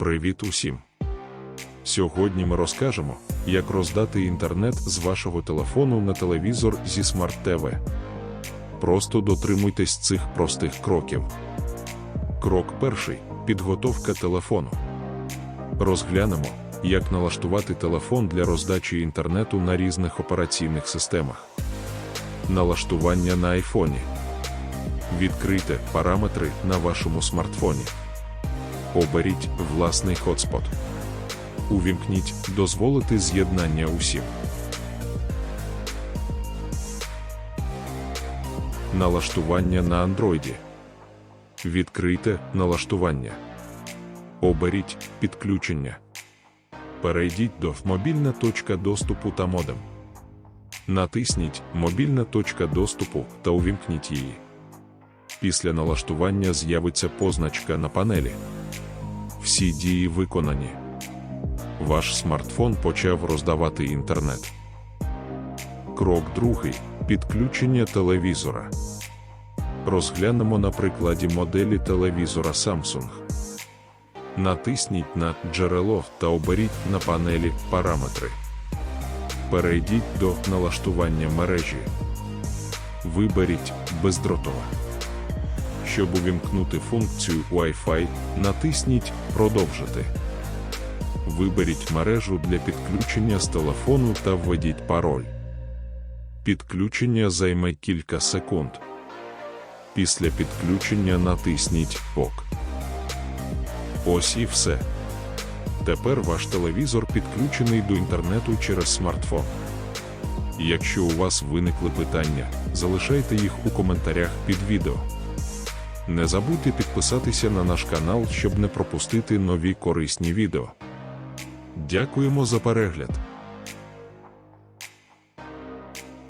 Привіт усім! Сьогодні ми розкажемо, як роздати інтернет з вашого телефону на телевізор зі Smart TV. Просто дотримуйтесь цих простих кроків. Крок перший підготовка телефону. Розглянемо, як налаштувати телефон для роздачі інтернету на різних операційних системах. Налаштування на айфоні. Відкрийте параметри на вашому смартфоні. Оберіть власний хотспот. Увімкніть дозволити з'єднання усім. Налаштування на Андроїді. Відкрийте налаштування. Оберіть підключення. Перейдіть до мобільна точка доступу та модем. Натисніть Мобільна точка доступу та увімкніть її. Після налаштування з'явиться позначка на панелі. Всі дії виконані. Ваш смартфон почав роздавати інтернет. Крок другий підключення телевізора. Розглянемо на прикладі моделі телевізора Samsung. Натисніть на джерело та оберіть на панелі Параметри. Перейдіть до налаштування мережі. Виберіть бездротова. Щоб увімкнути функцію Wi-Fi, натисніть Продовжити. Виберіть мережу для підключення з телефону та введіть пароль. Підключення займе кілька секунд. Після підключення натисніть ОК. Ось і все. Тепер ваш телевізор підключений до інтернету через смартфон. Якщо у вас виникли питання, залишайте їх у коментарях під відео. Не забудьте підписатися на наш канал, щоб не пропустити нові корисні відео. Дякуємо за перегляд!